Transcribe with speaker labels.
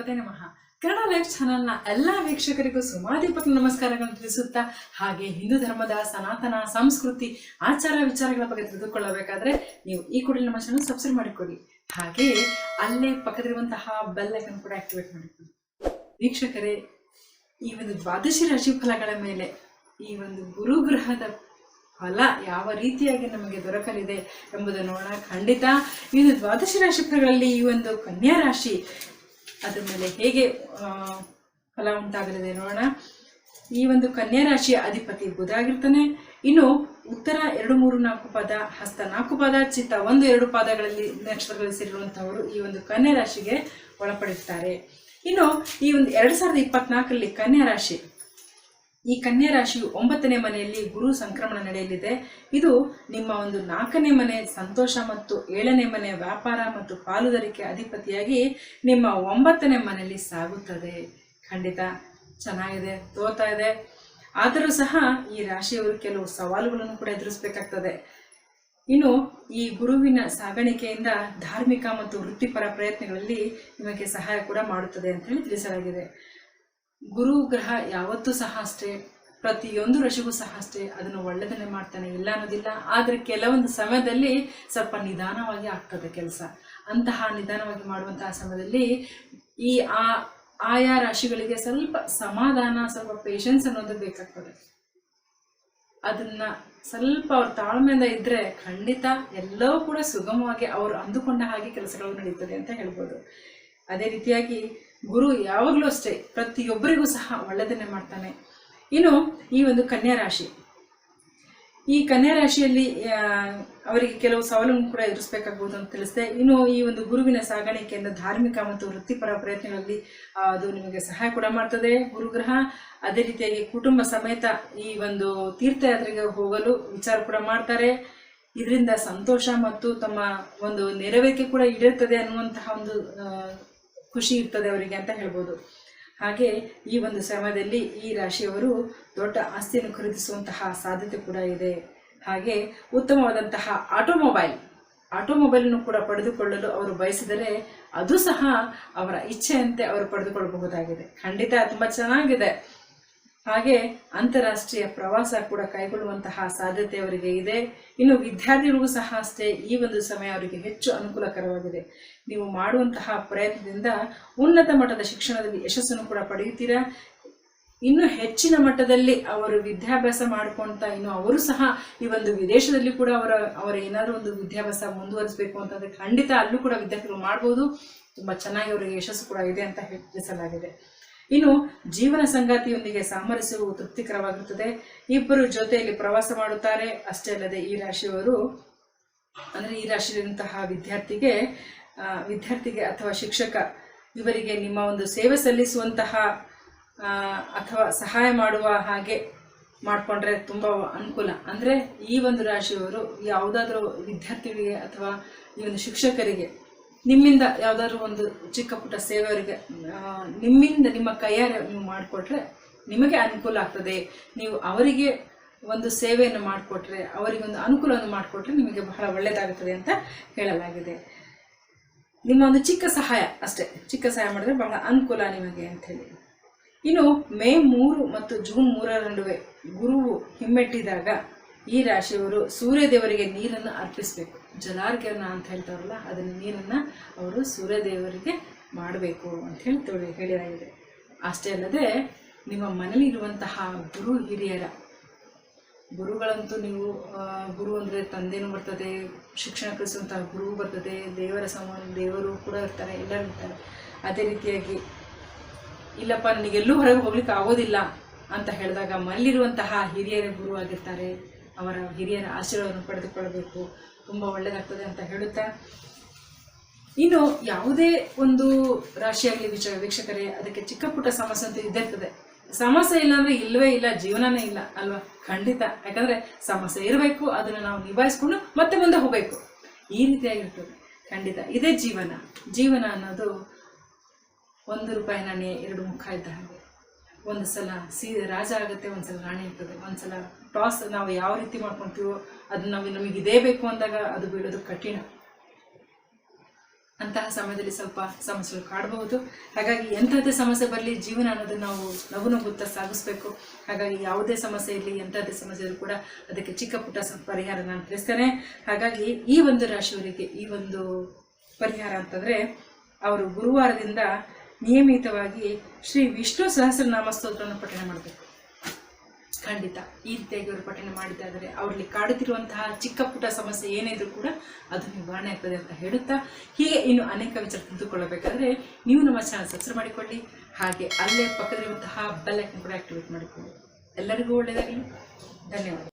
Speaker 1: ಗಣಪತಿ ನಮಃ. ಕನ್ನಡ ಲೈಫ್ ಚಾನಲ್ನ ಎಲ್ಲ ವೀಕ್ಷಕರಿಗೂ ಸುಮಾದೀಪಕ ನಮಸ್ಕಾರಗಳನ್ನು ತಿಳಿಸುತ್ತಾ, ಹಾಗೆ ಹಿಂದೂ ಧರ್ಮದ ಸನಾತನ, ಸಂಸ್ಕೃತಿ, ಆಚಾರ ವಿಚಾರಗಳ ಬಗ್ಗೆ ತಿಳಿದುಕೊಳ್ಳಬೇಕಾದ್ರೆ ನೀವು ಈ ಕೂಡಲೇ ನಮ್ಮ ಚಾನಲ್ ಸಬ್ಸ್ಕ್ರೈಬ್ ಮಾಡಿಕೊಳ್ಳಿ. ಹಾಗೆ ಅಲ್ಲೇ ಪಕ್ಕದಲ್ಲಿರುವಂತಹ ಬೆಲ್ ಐಕನ್ ಕೂಡ ಆಕ್ಟಿವೇಟ್ ಮಾಡಿಕೊಳ್ಳಿ. ವೀಕ್ಷಕರೇ, ಈ ಒಂದು ದ್ವಾದಶಿ ರಾಶಿ ಫಲಗಳ ಮೇಲೆ ಈ ಒಂದು ಗುರುಗ್ರಹದ ಫಲ ಯಾವ ರೀತಿಯಾಗಿ ನಮಗೆ ದೊರಕಲಿದೆ ಎಂಬುದನ್ನು ನೋಡೋಣ. ಖಂಡಿತ ಈ ಒಂದು ದ್ವಾದಶಿ ರಾಶಿ ಫಲಗಳಲ್ಲಿ ಈ ಒಂದು ಕನ್ಯಾ ರಾಶಿ ಅದರ ಮೇಲೆ ಹೇಗೆ ಫಲ ಉಂಟಾಗಲಿದೆ ನೋಡೋಣ. ಈ ಒಂದು ಕನ್ಯಾ ರಾಶಿಯ ಅಧಿಪತಿ ಬುಧ ಆಗಿರ್ತಾನೆ. ಇನ್ನು ಉತ್ತರ ಎರಡು ಮೂರು ನಾಲ್ಕು ಪದ, ಹಸ್ತ ನಾಲ್ಕು ಪದ, ಚಿತ್ತ ಒಂದು ಎರಡು ಪಾದಗಳಲ್ಲಿ ನಕ್ಷತ್ರಗಳಲ್ಲಿ ಸೇರಿರುವಂತಹವರು ಈ ಒಂದು ಕನ್ಯಾ ರಾಶಿಗೆ ಒಳಪಡುತ್ತಾರೆ ಇನ್ನು ಈ ಒಂದು ಎರಡ್ ಸಾವಿರದ ಇಪ್ಪತ್ನಾಲ್ಕರಲ್ಲಿ ಕನ್ಯಾ ರಾಶಿ ಈ ಕನ್ಯಾ ರಾಶಿಯು ಒಂಬತ್ತನೇ ಮನೆಯಲ್ಲಿ ಗುರು ಸಂಕ್ರಮಣ ನಡೆಯಲಿದೆ. ಇದು ನಿಮ್ಮ ಒಂದು ನಾಲ್ಕನೇ ಮನೆ ಸಂತೋಷ ಮತ್ತು ಏಳನೇ ಮನೆ ವ್ಯಾಪಾರ ಮತ್ತು ಪಾಲುದಾರಿಕೆ ಅಧಿಪತಿಯಾಗಿ ನಿಮ್ಮ ಒಂಬತ್ತನೇ ಮನೆಯಲ್ಲಿ ಸಾಗುತ್ತದೆ. ಖಂಡಿತ ಚೆನ್ನಾಗಿದೆ, ತೋತಾ ಇದೆ. ಆದರೂ ಸಹ ಈ ರಾಶಿಯವರು ಕೆಲವು ಸವಾಲುಗಳನ್ನು ಕೂಡ ಎದುರಿಸಬೇಕಾಗ್ತದೆ. ಇನ್ನು ಈ ಗುರುವಿನ ಸಾಗಾಣಿಕೆಯಿಂದ ಧಾರ್ಮಿಕ ಮತ್ತು ವೃತ್ತಿಪರ ಪ್ರಯತ್ನಗಳಲ್ಲಿ ನಿಮಗೆ ಸಹಾಯ ಕೂಡ ಮಾಡುತ್ತದೆ ಅಂತ ಹೇಳಿ ತಿಳಿಸಲಾಗಿದೆ. ಗುರು ಗ್ರಹ ಯಾವತ್ತೂ ಸಹ ಅಷ್ಟೇ, ಪ್ರತಿಯೊಂದು ರಾಶಿಗೂ ಸಹ ಅಷ್ಟೇ, ಅದನ್ನು ಒಳ್ಳೆದನ್ನೇ ಮಾಡ್ತಾನೆ, ಇಲ್ಲ ಅನ್ನೋದಿಲ್ಲ. ಆದರೆ ಕೆಲವೊಂದು ಸಮಯದಲ್ಲಿ ಸ್ವಲ್ಪ ನಿಧಾನವಾಗಿ ಆಗ್ತದೆ ಕೆಲಸ. ಅಂತಹ ನಿಧಾನವಾಗಿ ಮಾಡುವಂತಹ ಸಮಯದಲ್ಲಿ ಈ ಆ, ಆಯಾ ರಾಶಿಗಳಿಗೆ ಸ್ವಲ್ಪ ಸಮಾಧಾನ, ಸ್ವಲ್ಪ ಪೇಷನ್ಸ್ ಅನ್ನೋದು ಬೇಕಾಗ್ತದೆ. ಅದನ್ನ ಸ್ವಲ್ಪ ಅವ್ರ ತಾಳ್ಮೆಯಿಂದ ಇದ್ರೆ ಖಂಡಿತ ಎಲ್ಲವೂ ಕೂಡ ಸುಗಮವಾಗಿ ಅವರು ಅಂದುಕೊಂಡ ಹಾಗೆ ಕೆಲಸಗಳು ನಡೀತದೆ ಅಂತ ಹೇಳ್ಬೋದು. ಅದೇ ರೀತಿಯಾಗಿ ಗುರು ಯಾವಾಗಲೂ ಅಷ್ಟೇ, ಪ್ರತಿಯೊಬ್ಬರಿಗೂ ಸಹ ಒಳ್ಳೆಯದನ್ನೇ ಮಾಡ್ತಾನೆ. ಇನ್ನು ಈ ಒಂದು ಕನ್ಯಾ ರಾಶಿ. ಈ ಕನ್ಯಾ ರಾಶಿಯಲ್ಲಿ ಅವರಿಗೆ ಕೆಲವು ಸವಾಲನ್ನು ಕೂಡ ಎದುರಿಸಬೇಕಾಗಬಹುದು ಅಂತ ತಿಳಿಸಿದೆ. ಇನ್ನು ಈ ಒಂದು ಗುರುವಿನ ಸಾಗಾಣಿಕೆಯಿಂದ ಧಾರ್ಮಿಕ ಮತ್ತು ವೃತ್ತಿಪರ ಪ್ರಯತ್ನಗಳಲ್ಲಿ ಅದು ನಿಮಗೆ ಸಹಾಯ ಕೂಡ ಮಾಡ್ತದೆ. ಗುರುಗ್ರಹ, ಅದೇ ರೀತಿಯಾಗಿ ಕುಟುಂಬ ಸಮೇತ ಈ ಒಂದು ತೀರ್ಥಯಾತ್ರೆಗೆ ಹೋಗಲು ವಿಚಾರ ಕೂಡ ಮಾಡ್ತಾರೆ. ಇದರಿಂದ ಸಂತೋಷ ಮತ್ತು ತಮ್ಮ ಒಂದು ನೆರವೇರಿಕೆ ಕೂಡ ಈಡೇರ್ತದೆ ಅನ್ನುವಂತಹ ಒಂದು ಖುಷಿ ಇರ್ತದೆ ಅವರಿಗೆ ಅಂತ ಹೇಳ್ಬೋದು. ಹಾಗೆ ಈ ಒಂದು ಸಮಯದಲ್ಲಿ ಈ ರಾಶಿಯವರು ದೊಡ್ಡ ಆಸ್ತಿಯನ್ನು ಖರೀದಿಸುವಂತಹ ಸಾಧ್ಯತೆ ಕೂಡ ಇದೆ. ಹಾಗೆ ಉತ್ತಮವಾದಂತಹ ಆಟೋಮೊಬೈಲ್, ಆಟೋಮೊಬೈಲನ್ನು ಕೂಡ ಪಡೆದುಕೊಳ್ಳಲು ಅವರು ಬಯಸಿದರೆ ಅದು ಸಹ ಅವರ ಇಚ್ಛೆಯಂತೆ ಅವರು ಪಡೆದುಕೊಳ್ಳಬಹುದಾಗಿದೆ. ಖಂಡಿತ ತುಂಬ ಚೆನ್ನಾಗಿದೆ. ಹಾಗೆ ಅಂತಾರಾಷ್ಟ್ರೀಯ ಪ್ರವಾಸ ಕೂಡ ಕೈಗೊಳ್ಳುವಂತಹ ಸಾಧ್ಯತೆ ಅವರಿಗೆ ಇದೆ. ಇನ್ನು ವಿದ್ಯಾರ್ಥಿಗಳಿಗೂ ಸಹ ಅಷ್ಟೇ ಈ ಒಂದು ಸಮಯ ಅವರಿಗೆ ಹೆಚ್ಚು ಅನುಕೂಲಕರವಾಗಿದೆ. ನೀವು ಮಾಡುವಂತಹ ಪ್ರಯತ್ನದಿಂದ ಉನ್ನತ ಮಟ್ಟದ ಶಿಕ್ಷಣದಲ್ಲಿ ಯಶಸ್ಸನ್ನು ಕೂಡ ಪಡೆಯುತ್ತೀರಾ? ಇನ್ನು ಹೆಚ್ಚಿನ ಮಟ್ಟದಲ್ಲಿ ಅವರು ವಿದ್ಯಾಭ್ಯಾಸ ಮಾಡ್ಕೊಂತ ಇನ್ನು ಅವರು ಸಹ ಈ ಒಂದು ವಿದೇಶದಲ್ಲಿ ಕೂಡ ಅವರ ಅವರ ಏನಾದರೂ ಒಂದು ವಿದ್ಯಾಭ್ಯಾಸ ಮುಂದುವರಿಸಬೇಕು ಅಂತಂದ್ರೆ ಖಂಡಿತ ಅಲ್ಲೂ ಕೂಡ ವಿದ್ಯಾರ್ಥಿಗಳು ಮಾಡ್ಬೋದು. ತುಂಬ ಚೆನ್ನಾಗಿ ಅವರಿಗೆ ಯಶಸ್ಸು ಕೂಡ ಇದೆ ಅಂತ ತಿಳಿಸಲಾಗಿದೆ. ಇನ್ನು ಜೀವನ ಸಂಗಾತಿಯೊಂದಿಗೆ ಸಾಮರಸ್ಯವು ತೃಪ್ತಿಕರವಾಗಿರುತ್ತದೆ. ಇಬ್ಬರು ಜೊತೆಯಲ್ಲಿ ಪ್ರವಾಸ ಮಾಡುತ್ತಾರೆ. ಅಷ್ಟೇ ಅಲ್ಲದೆ ಈ ರಾಶಿಯವರು, ಅಂದರೆ ಈ ರಾಶಿಯಲ್ಲಿರುವಂತಹ ವಿದ್ಯಾರ್ಥಿಗೆ ವಿದ್ಯಾರ್ಥಿಗೆ ಅಥವಾ ಶಿಕ್ಷಕ ಇವರಿಗೆ ನಿಮ್ಮ ಒಂದು ಸೇವೆ ಸಲ್ಲಿಸುವಂತಹ ಅಥವಾ ಸಹಾಯ ಮಾಡುವ ಹಾಗೆ ಮಾಡಿಕೊಂಡ್ರೆ ತುಂಬ ಅನುಕೂಲ. ಅಂದರೆ ಈ ಒಂದು ರಾಶಿಯವರು ಯಾವುದಾದ್ರೂ ವಿದ್ಯಾರ್ಥಿಗಳಿಗೆ ಅಥವಾ ಈ ಒಂದು ಶಿಕ್ಷಕರಿಗೆ ನಿಮ್ಮಿಂದ ಯಾವ್ದಾದ್ರು ಒಂದು ಚಿಕ್ಕ ಪುಟ್ಟ ಸೇವೆ ಅವರಿಗೆ ನಿಮ್ಮಿಂದ ನಿಮ್ಮ ಕೈಯಾರೆ ನೀವು ಮಾಡಿಕೊಟ್ರೆ ನಿಮಗೆ ಅನುಕೂಲ ಆಗ್ತದೆ. ನೀವು ಅವರಿಗೆ ಒಂದು ಸೇವೆಯನ್ನು ಮಾಡಿಕೊಟ್ರೆ, ಅವರಿಗೆ ಒಂದು ಅನುಕೂಲವನ್ನು ಮಾಡಿಕೊಟ್ರೆ ನಿಮಗೆ ಬಹಳ ಒಳ್ಳೆಯದಾಗುತ್ತದೆ ಅಂತ ಹೇಳಲಾಗಿದೆ. ನಿಮ್ಮ ಒಂದು ಚಿಕ್ಕ ಸಹಾಯ ಅಷ್ಟೇ. ಚಿಕ್ಕ ಸಹಾಯ ಮಾಡಿದ್ರೆ ಬಹಳ ಅನುಕೂಲ ನಿಮಗೆ ಅಂಥೇಳಿ ಇನ್ನು ಮೇ ಮೂರು ಮತ್ತು ಜೂನ್ ಮೂರರ ನಡುವೆ ಗುರುವು ಹಿಮ್ಮೆಟ್ಟಿದಾಗ ಈ ರಾಶಿಯವರು ಸೂರ್ಯದೇವರಿಗೆ ನೀರನ್ನು ಅರ್ಪಿಸಬೇಕು. ಜಲಾರ್ಘ್ಯನ ಅಂತ ಹೇಳ್ತಾರಲ್ಲ, ಅದನ್ನು ನೀರನ್ನು ಅವರು ಸೂರ್ಯದೇವರಿಗೆ ಮಾಡಬೇಕು ಅಂತ ಹೇಳಿ ತೋಳಿ ಹೇಳಿದಾಗಿದೆ. ಅಷ್ಟೇ ಅಲ್ಲದೆ, ನಿಮ್ಮ ಮನೇಲಿ ಇರುವಂತಹ ಗುರು ಹಿರಿಯರ, ಗುರುಗಳಂತೂ ನೀವು ಗುರು ಅಂದರೆ ತಂದೆನೂ ಬರ್ತದೆ, ಶಿಕ್ಷಣ ಕಲಿಸುವಂತಹ ಗುರು ಬರ್ತದೆ, ದೇವರ ಸಮಾನ ದೇವರು ಕೂಡ ಇರ್ತಾರೆ, ಎಲ್ಲರೂ ಇರ್ತಾರೆ. ಅದೇ ರೀತಿಯಾಗಿ, ಇಲ್ಲಪ್ಪ, ನನಗೆಲ್ಲೂ ಹೊರಗೆ ಹೋಗ್ಲಿಕ್ಕೆ ಆಗೋದಿಲ್ಲ ಅಂತ ಹೇಳಿದಾಗ ಮಲ್ಲಿರುವಂತಹ ಹಿರಿಯರ ಗುರು ಆಗಿರ್ತಾರೆ ಅವರ ಹಿರಿಯರ ಆಶೀರ್ವಾದವನ್ನು ಪಡೆದುಕೊಳ್ಳಬೇಕು. ತುಂಬ ಒಳ್ಳೆಯದಾಗ್ತದೆ ಅಂತ ಹೇಳುತ್ತಾ, ಇನ್ನು ಯಾವುದೇ ಒಂದು ರಾಶಿಯಾಗಲಿ ವಿಚ ವೀಕ್ಷಕರೇ, ಅದಕ್ಕೆ ಚಿಕ್ಕ ಪುಟ್ಟ ಸಮಸ್ಯೆ ಅಂತೂ ಇದ್ದೇ ಇರ್ತದೆ. ಸಮಸ್ಯೆ ಇಲ್ಲ ಅಂದ್ರೆ ಇಲ್ಲವೇ ಇಲ್ಲ, ಜೀವನನೇ ಇಲ್ಲ ಅಲ್ವಾ? ಖಂಡಿತ. ಯಾಕಂದ್ರೆ ಸಮಸ್ಯೆ ಇರಬೇಕು, ಅದನ್ನು ನಾವು ನಿಭಾಯಿಸ್ಕೊಂಡು ಮತ್ತೆ ಮುಂದೆ ಹೋಗಬೇಕು. ಈ ರೀತಿಯಾಗಿರ್ತದೆ. ಖಂಡಿತ. ಇದೇ ಜೀವನ. ಜೀವನ ಅನ್ನೋದು ಒಂದು ರೂಪಾಯಿ ನಾಣ್ಯ ಎರಡು ಮುಖ ಇದ್ದ ಹಾಗೆ. ಒಂದು ಸಲ ಸಿ ರಾಜ ಆಗುತ್ತೆ ಒಂದು ಸಲ ರಾಣಿ ಆಗ್ತದೆ. ಒಂದು ಸಲ ಟಾಸ್ ನಾವು ಯಾವ ರೀತಿ ಮಾಡ್ಕೊತೀವೋ ಅದು ನಮಗೆ ನಮಗೆ ಇದೇ ಬೇಕು ಅಂದಾಗ ಅದು ಬೀಳೋದು ಕಠಿಣ. ಅಂತಹ ಸಮಯದಲ್ಲಿ ಸ್ವಲ್ಪ ಸಮಸ್ಯೆಗಳು ಕಾಡಬಹುದು ಹಾಗಾಗಿ ಎಂಥದ್ದೇ ಸಮಸ್ಯೆ ಬರಲಿ, ಜೀವನ ಅನ್ನೋದು ನಾವು ನಗು ನಗುತ್ತಾ ಸಾಗಿಸ್ಬೇಕು. ಹಾಗಾಗಿ ಯಾವುದೇ ಸಮಸ್ಯೆ ಇರಲಿ ಎಂಥದ್ದೇ ಸಮಸ್ಯೆ ಇದ್ರೂ ಕೂಡ ಅದಕ್ಕೆ ಚಿಕ್ಕ ಪುಟ್ಟ ಸ್ವಲ್ಪ ಪರಿಹಾರ ನಾನು ತಿಳಿಸ್ತೇನೆ. ಹಾಗಾಗಿ ಈ ಒಂದು ರಾಶಿಯವರಿಗೆ ಈ ಒಂದು ಪರಿಹಾರ ಅಂತಂದರೆ, ಅವರು ಗುರುವಾರದಿಂದ ನಿಯಮಿತವಾಗಿ ಶ್ರೀ ವಿಷ್ಣು ಸಹಸ್ರನಾಮ ಸ್ತೋತ್ರವನ್ನು ಪಠಣ ಮಾಡಬೇಕು. ಖಂಡಿತ, ಈ ರೀತಿಯಾಗಿ ಅವರು ಪಠಣೆ ಮಾಡಿತಾ ಇದ್ದಾರೆ ಅವರಲ್ಲಿ ಕಾಡುತ್ತಿರುವಂತಹ ಚಿಕ್ಕ ಪುಟ್ಟ ಸಮಸ್ಯೆ ಏನೇ ಇದ್ರೂ ಕೂಡ ಅದು ನಿವಾರಣೆ ಆಗ್ತದೆ ಅಂತ ಹೇಳುತ್ತಾ, ಹೀಗೆ ಇನ್ನು ಅನೇಕ ವಿಚಾರ ತಿಳಿದುಕೊಳ್ಳಬೇಕಾದ್ರೆ ನೀವು ನಮ್ಮ ಚಾನಲ್ ಸಬ್ಸ್ಕ್ರೈಬ್ ಮಾಡಿಕೊಳ್ಳಿ, ಹಾಗೆ ಅಲ್ಲೇ ಪಕ್ಕದಲ್ಲಿರುವಂತಹ ಬೆಲ್ ಐಕನ್ ಕೂಡ ಆಕ್ಟಿವೇಟ್ ಮಾಡಿಕೊಳ್ಳಿ. ಎಲ್ಲರಿಗೂ ಒಳ್ಳೆಯದಾಗಲಿ. ಧನ್ಯವಾದ